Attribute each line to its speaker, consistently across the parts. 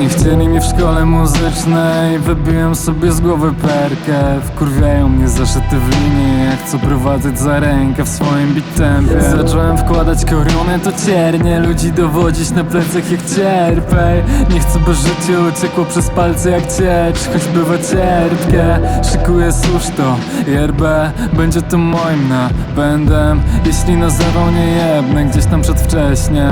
Speaker 1: Nie chcieli mi w szkole muzycznej. Wybiłem sobie z głowy perkę. Wkurwiają mnie zaszyte w linie. Jak co prowadzać za rękę w swoim bitempie. Zacząłem wkładać korony to ciernie. Ludzi dowodzić na plecach jak cierpej Nie chcę by życie uciekło przez palce jak ciecz. Choć bywa cierpkie. Szykuję susz to IRB. Będzie to moim napędem Jeśli na zawał nie jebnę Gdzieś tam przedwcześnie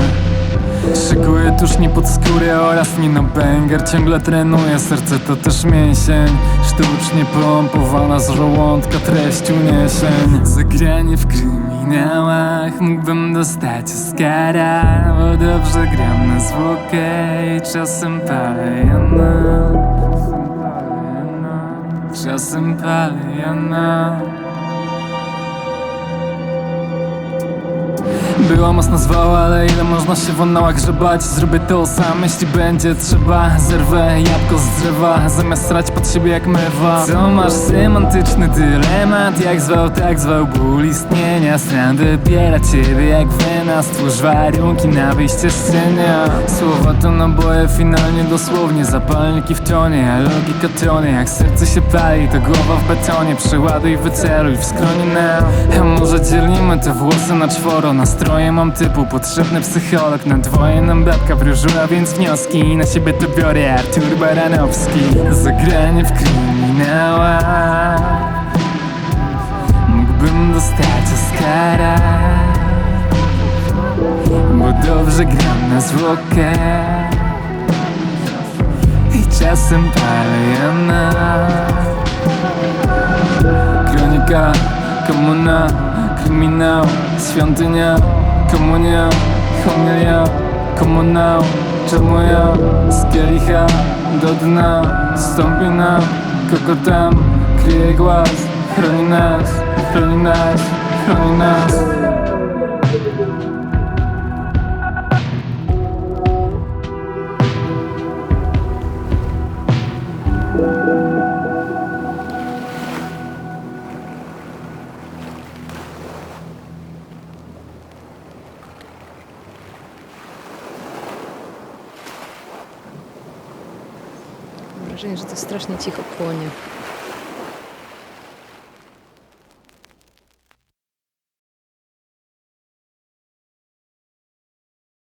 Speaker 1: Szykuję tuż nie pod skórę oraz nie na banger Ciągle trenuję, serce to też mięsień. Sztucznie pompowana z żołądka treść uniesień. Zagranie w kryminałach Mógłbym dostać Oscara Bo dobrze gram na zwłokę I czasem palę jana. Czasem palę jana Była mocno zwała, ale ile można się w annałach grzebać? Zrobię to sam, jeśli będzie trzeba. Zerwę jabłko z drzewa, zamiast srać pod siebie jak mewa. Co masz semantyczny dylemat, jak zwał, tak zwał ból istnienia. Stran wybiera ciebie jak wena, stwórz warunki na wyjście z cienia Słowa to naboje, finalnie dosłownie Zapalniki w tonie, a logika tonie Jak serce się pali, to głowa w betonie. Przeładuj, wyceluj w skronie na. A może dzielimy te włosy na czworo Nastroje mam typu potrzebny psycholog Na dwoje nam babka wróżyła, więc wnioski Na siebie to biorę. Artur Baranowski Zagranie w kryminałach Mógłbym dostać Oscara Bo dobrze gram na zwłokę. I czasem palę jana. Kronika, komuna, kryminał Świątynia, komunia, homilia. Komunał, czemu ja z kielicha do dna Stąpi nam, kogo tam. Kryje głaz Chroni nas, chroni nas, chroni nas
Speaker 2: враження, що це страшно тихо коні.